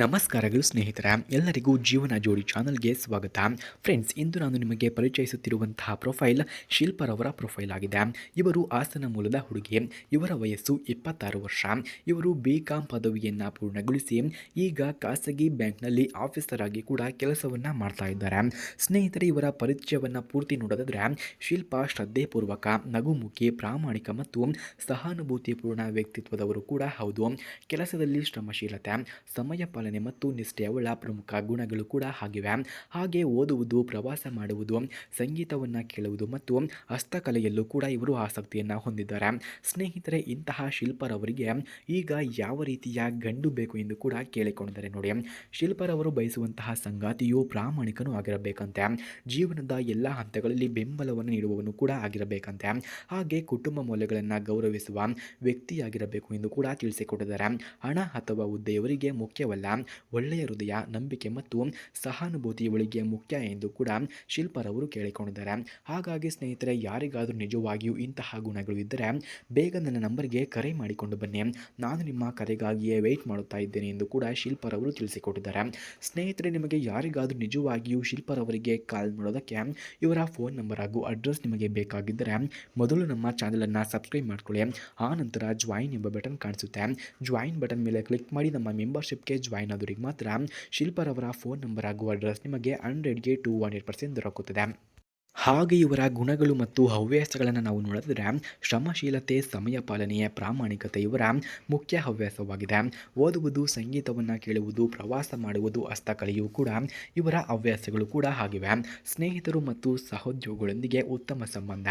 ನಮಸ್ಕಾರಗಳು ಸ್ನೇಹಿತರ. ಎಲ್ಲರಿಗೂ ಜೀವನ ಜೋಡಿ ಚಾನಲ್ಗೆ ಸ್ವಾಗತ. ಫ್ರೆಂಡ್ಸ್, ಇಂದು ನಾನು ನಿಮಗೆ ಪರಿಚಯಿಸುತ್ತಿರುವಂತಹ ಪ್ರೊಫೈಲ್ ಶಿಲ್ಪರವರ ಪ್ರೊಫೈಲ್ ಆಗಿದೆ. ಇವರು ಹಾಸನ ಮೂಲದ ಹುಡುಗಿ. ಇವರ ವಯಸ್ಸು ಇಪ್ಪತ್ತಾರು ವರ್ಷ. ಇವರು ಬಿ ಕಾಂ ಪದವಿಯನ್ನು ಪೂರ್ಣಗೊಳಿಸಿ ಈಗ ಖಾಸಗಿ ಬ್ಯಾಂಕ್ನಲ್ಲಿ ಆಫೀಸರ್ ಆಗಿ ಕೂಡ ಕೆಲಸವನ್ನು ಮಾಡ್ತಾ ಇದ್ದಾರೆ. ಸ್ನೇಹಿತರೆ, ಇವರ ಪರಿಚಯವನ್ನು ಪೂರ್ತಿ ನೋಡೋದಾದರೆ ಶಿಲ್ಪ ಶ್ರದ್ಧೆಪೂರ್ವಕ, ನಗುಮುಖಿ, ಪ್ರಾಮಾಣಿಕ ಮತ್ತು ಸಹಾನುಭೂತಿಪೂರ್ಣ ವ್ಯಕ್ತಿತ್ವದವರು ಕೂಡ ಹೌದು. ಕೆಲಸದಲ್ಲಿ ಶ್ರಮಶೀಲತೆ, ಸಮಯ ಮತ್ತು ನಿಷ್ಠೆಯವಳ ಪ್ರಮುಖ ಗುಣಗಳು ಕೂಡ ಆಗಿವೆ. ಹಾಗೆ ಓದುವುದು, ಪ್ರವಾಸ ಮಾಡುವುದು, ಸಂಗೀತವನ್ನು ಕೇಳುವುದು ಮತ್ತು ಹಸ್ತಕಲೆಯಲ್ಲೂ ಕೂಡ ಇವರು ಆಸಕ್ತಿಯನ್ನು ಹೊಂದಿದ್ದಾರೆ. ಸ್ನೇಹಿತರೆ, ಇಂತಹ ಶಿಲ್ಪರವರಿಗೆ ಈಗ ಯಾವ ರೀತಿಯ ಗಂಡು ಬೇಕು ಎಂದು ಕೂಡ ಕೇಳಿಕೊಂಡಿದ್ದಾರೆ ನೋಡಿ. ಶಿಲ್ಪರವರು ಬಯಸುವಂತಹ ಸಂಗಾತಿಯು ಪ್ರಾಮಾಣಿಕನೂ ಆಗಿರಬೇಕಂತೆ. ಜೀವನದ ಎಲ್ಲ ಹಂತಗಳಲ್ಲಿ ಬೆಂಬಲವನ್ನು ನೀಡುವವನು ಕೂಡ ಆಗಿರಬೇಕಂತೆ. ಹಾಗೆ ಕುಟುಂಬ ಮೌಲ್ಯಗಳನ್ನು ಗೌರವಿಸುವ ವ್ಯಕ್ತಿಯಾಗಿರಬೇಕು ಎಂದು ಕೂಡ ತಿಳಿಸಿಕೊಟ್ಟಿದ್ದಾರೆ. ಹಣ ಅಥವಾ ಹುದ್ದೆಯವರಿಗೆ ಮುಖ್ಯವಲ್ಲ. ಒಳ್ಳೆಯ ಹೃದಯ, ನಂಬಿಕೆ ಮತ್ತು ಸಹಾನುಭೂತಿ ಒಳಿಗೆ ಮುಖ್ಯ ಎಂದು ಕೂಡ ಶಿಲ್ಪರವರು ಕೇಳಿಕೊಂಡಿದ್ದಾರೆ. ಹಾಗಾಗಿ ಸ್ನೇಹಿತರೆ, ಯಾರಿಗಾದರೂ ನಿಜವಾಗಿಯೂ ಇಂತಹ ಗುಣಗಳು ಇದ್ದರೆ ಬೇಗ ನನ್ನ ನಂಬರ್ಗೆ ಕರೆ ಮಾಡಿಕೊಂಡು ಬನ್ನಿ. ನಾನು ನಿಮ್ಮ ಕರೆಗಾಗಿಯೇ ವೆಯ್ಟ್ ಮಾಡುತ್ತಾ ಇದ್ದೇನೆ ಎಂದು ಕೂಡ ಶಿಲ್ಪರವರು ತಿಳಿಸಿಕೊಟ್ಟಿದ್ದಾರೆ. ಸ್ನೇಹಿತರೆ, ನಿಮಗೆ ಯಾರಿಗಾದರೂ ನಿಜವಾಗಿಯೂ ಶಿಲ್ಪರವರಿಗೆ ಕಾಲ್ ಮಾಡೋದಕ್ಕೆ ಇವರ ಫೋನ್ ನಂಬರ್ ಹಾಗೂ ಅಡ್ರೆಸ್ ನಿಮಗೆ ಬೇಕಾಗಿದ್ದರೆ ಮೊದಲು ನಮ್ಮ ಚಾನಲನ್ನು ಸಬ್ಸ್ಕ್ರೈಬ್ ಮಾಡಿಕೊಳ್ಳಿ. ಆ ನಂತರ ಜಾಯಿನ್ ಎಂಬ ಬಟನ್ ಕಾಣಿಸುತ್ತೆ. ಜಾಯಿನ್ ಬಟನ್ ಮೇಲೆ ಕ್ಲಿಕ್ ಮಾಡಿ ನಮ್ಮ ಮೆಂಬರ್ಶಿಪ್ಗೆ ಜಾಯಿನ್ ಆದವರಿಗೆ ಮಾತ್ರ ಶಿಲ್ಪರವರ ಫೋನ್ ನಂಬರ್ ಹಾಗೂ ಅಡ್ರೆಸ್ ನಿಮಗೆ ಹಂಡ್ರೆಡ್ಗೆ ಟು ಹಂಡ್ರೆಡ್ ಪರ್ಸೆಂಟ್ ದೊರಕುತ್ತದೆ. ಹಾಗೆ ಇವರ ಗುಣಗಳು ಮತ್ತು ಹವ್ಯಾಸಗಳನ್ನು ನಾವು ನೋಡಿದ್ರೆ ಶ್ರಮಶೀಲತೆ, ಸಮಯ ಪಾಲನೆಯ ಪ್ರಾಮಾಣಿಕತೆ ಇವರ ಮುಖ್ಯ ಹವ್ಯಾಸವಾಗಿದೆ. ಓದುವುದು, ಸಂಗೀತವನ್ನು ಕೇಳುವುದು, ಪ್ರವಾಸ ಮಾಡುವುದು, ಹಸ್ತಕಲೆಯೂ ಕೂಡ ಇವರ ಹವ್ಯಾಸಗಳು ಕೂಡ ಆಗಿವೆ. ಸ್ನೇಹಿತರು ಮತ್ತು ಸಹೋದ್ಯೋಗಿಗಳೊಂದಿಗೆ ಉತ್ತಮ ಸಂಬಂಧ,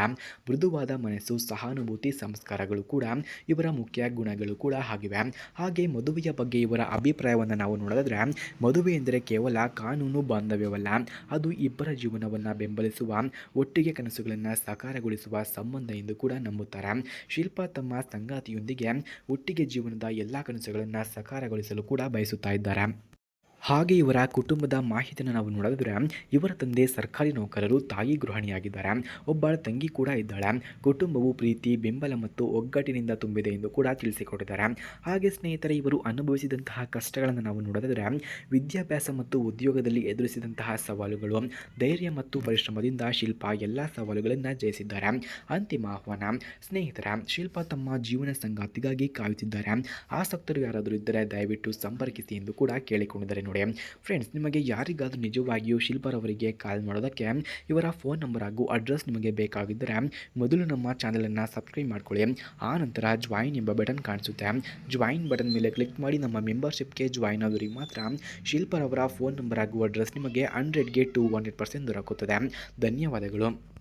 ಮೃದುವಾದ ಮನಸ್ಸು, ಸಹಾನುಭೂತಿ, ಸಂಸ್ಕಾರಗಳು ಕೂಡ ಇವರ ಮುಖ್ಯ ಗುಣಗಳು ಕೂಡ ಆಗಿವೆ. ಹಾಗೆ ಮದುವೆಯ ಬಗ್ಗೆ ಇವರ ಅಭಿಪ್ರಾಯವನ್ನು ನಾವು ನೋಡಿದ್ರೆ ಮದುವೆ ಎಂದರೆ ಕೇವಲ ಕಾನೂನು, ಬಾಂಧವ್ಯವಲ್ಲ, ಅದು ಇಬ್ಬರ ಜೀವನವನ್ನು ಬೆಂಬಲಿಸುವ ಒಟ್ಟಿಗೆ ಕನಸುಗಳನ್ನು ಸಾಕಾರಗೊಳಿಸುವ ಸಂಬಂಧ ಎಂದು ಕೂಡ ನಂಬುತ್ತಾರೆ. ಶಿಲ್ಪಾ ತಮ್ಮ ಸಂಗಾತಿಯೊಂದಿಗೆ ಒಟ್ಟಿಗೆ ಜೀವನದ ಎಲ್ಲ ಕನಸುಗಳನ್ನು ಸಾಕಾರಗೊಳಿಸಲು ಕೂಡ ಬಯಸುತ್ತಾ ಇದ್ದಾರೆ. ಹಾಗೆ ಇವರ ಕುಟುಂಬದ ಮಾಹಿತಿಯನ್ನು ನಾವು ನೋಡಿದ್ರೆ, ಇವರ ತಂದೆ ಸರ್ಕಾರಿ ನೌಕರರು ತಾಯಿ ಗೃಹಿಣಿಯಾಗಿದ್ದಾರೆ. ಒಬ್ಬ ತಂಗಿ ಕೂಡ ಇದ್ದಾಳೆ. ಕುಟುಂಬವು ಪ್ರೀತಿ, ಬೆಂಬಲ ಮತ್ತು ಒಗ್ಗಟ್ಟಿನಿಂದ ತುಂಬಿದೆ ಎಂದು ಕೂಡ ತಿಳಿಸಿಕೊಟ್ಟಿದ್ದಾರೆ. ಹಾಗೆ ಸ್ನೇಹಿತರೆ, ಇವರು ಅನುಭವಿಸಿದಂತಹ ಕಷ್ಟಗಳನ್ನು ನಾವು ನೋಡಿದ್ರೆ, ವಿದ್ಯಾಭ್ಯಾಸ ಮತ್ತು ಉದ್ಯೋಗದಲ್ಲಿ ಎದುರಿಸಿದಂತಹ ಸವಾಲುಗಳು, ಧೈರ್ಯ ಮತ್ತು ಪರಿಶ್ರಮದಿಂದ ಶಿಲ್ಪ ಎಲ್ಲ ಸವಾಲುಗಳನ್ನು ಜಯಿಸಿದ್ದಾರೆ. ಅಂತಿಮ ಆಹ್ವಾನ, ಸ್ನೇಹಿತರ, ಶಿಲ್ಪ ತಮ್ಮ ಜೀವನ ಸಂಗಾತಿಗಾಗಿ ಕಾಯುತ್ತಿದ್ದಾರೆ. ಆಸಕ್ತರು ಯಾರಾದರೂ ಇದ್ದರೆ ದಯವಿಟ್ಟು ಸಂಪರ್ಕಿಸಿ ಎಂದು ಕೂಡ ಕೇಳಿಕೊಂಡಿದ್ದಾರೆ. ನೋಡಿ. ಫ್ರೆಂಡ್ಸ್ ನಿಮಗೆ ಯಾರಿಗಾದರೂ ನಿಜವಾಗಿಯೂ ಶಿಲ್ಪರವರಿಗೆ ಕಾಲ್ ಮಾಡೋದಕ್ಕೆ ಇವರ ಫೋನ್ ನಂಬರ್ ಹಾಗೂ ಅಡ್ರೆಸ್ ನಿಮಗೆ ಬೇಕಾಗಿದ್ದರೆ ಮೊದಲು ನಮ್ಮ ಚಾನಲನ್ನು ಸಬ್ಸ್ಕ್ರೈಬ್ ಮಾಡ್ಕೊಳ್ಳಿ. ಆ ನಂತರ ಜಾಯಿನ್ ಎಂಬ ಬಟನ್ ಕಾಣಿಸುತ್ತೆ. ಜಾಯಿನ್ ಬಟನ್ ಮೇಲೆ ಕ್ಲಿಕ್ ಮಾಡಿ ನಮ್ಮ ಮೆಂಬರ್ಶಿಪ್ಗೆ ಜಾಯಿನ್ ಆದವರಿಗೆ ಮಾತ್ರ ಶಿಲ್ಪರವರ ಫೋನ್ ನಂಬರ್ ಹಾಗೂ ಅಡ್ರೆಸ್ ನಿಮಗೆ ಹಂಡ್ರೆಡ್ಗೆ ಟು ಹಂಡ್ರೆಡ್ ಪರ್ಸೆಂಟ್ ದೊರಕುತ್ತದೆ. ಧನ್ಯವಾದಗಳು.